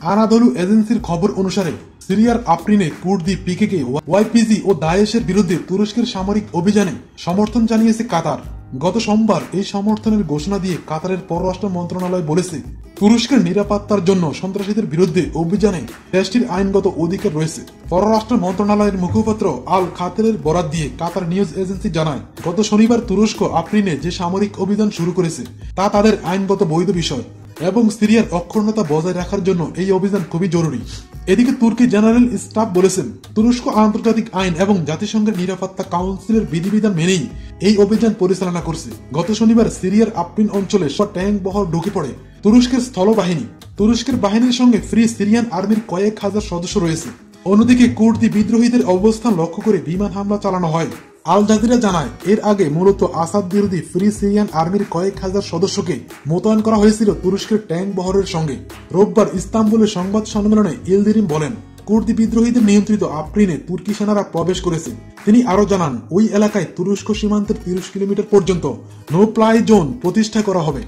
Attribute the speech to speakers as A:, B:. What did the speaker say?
A: Anadolu এজেন্সির খবর অনুসারে সিরিয়ার আফরিনে কুর্দি, পিকেকে, ওয়াইপিজি ও দায়েশের বিরুদ্ধে তুরস্কের সামরিক অভিযানে সমর্থন জানিয়েছে কাতার। গত সোমবার এই সমর্থনের ঘোষণা দিয়ে কাতারের পররাষ্ট্র মন্ত্রণালয় বলেছে, তুরস্কের নিরাপত্তার জন্য সন্ত্রাসীদের বিরুদ্ধে অভিযানে দেশটির আইনগত অধিকার রয়েছে। পররাষ্ট্র মন্ত্রণালয়ের মুখপাত্র আল খাতেরের বরাত দিয়ে কাতার নিউজ এজেন্সি জানায়, গত শনিবার তুরস্ক, আফরিনে যে সামরিক অভিযান শুরু করেছে, তা তাদের আইনগত বৈধ বিষয়। এবং সিরিয়ার অক্ষুণ্ণতা বজায় রাখার জন্য এই অভিযান খুবই জরুরি। এদিকে তুর্কি জেনারেল স্টাফ বলেছেন, তুরস্ক আন্তর্জাতিক আইন এবং জাতিসংঘের নিরাপত্তা কাউন্সিলের বিধিবিধান মেনেই এই অভিযান পরিচালনা করছে। গত শনিবার সিরিয়ার আপ্রিন অঞ্চলে সব ট্যাঙ্ক বহর ঢুকে পড়ে তুরস্কের স্থলবাহিনী। তুরস্কের বাহিনীর সঙ্গে ফ্রি সিরিয়ান আর্মির কয়েক হাজার সদস্য রয়েছে। অন্যদিকে কুর্দি বিদ্রোহীদের অবস্থান লক্ষ্য করে বিমান হামলা চালানো হয়। আল জাজিরা জানায়, এর আগে মূলত আসাদ বিরোধী ফ্রি সিরিয়ান আর্মির কয়েক হাজার সদস্যকে মোতায়েন করা হয়েছিল তুরস্কের ট্যাঙ্ক বহরের সঙ্গে। রোববার ইস্তাম্বুলের সংবাদ সম্মেলনে ইলদিরিম বলেন, কুর্দি বিদ্রোহীদের নিয়ন্ত্রিত আফরিনে তুর্কি সেনারা প্রবেশ করেছে। তিনি আরও জানান, ওই এলাকায় তুরস্ক সীমান্তের তিরিশ কিলোমিটার পর্যন্ত, নো প্লাই জোন প্রতিষ্ঠা করা হবে।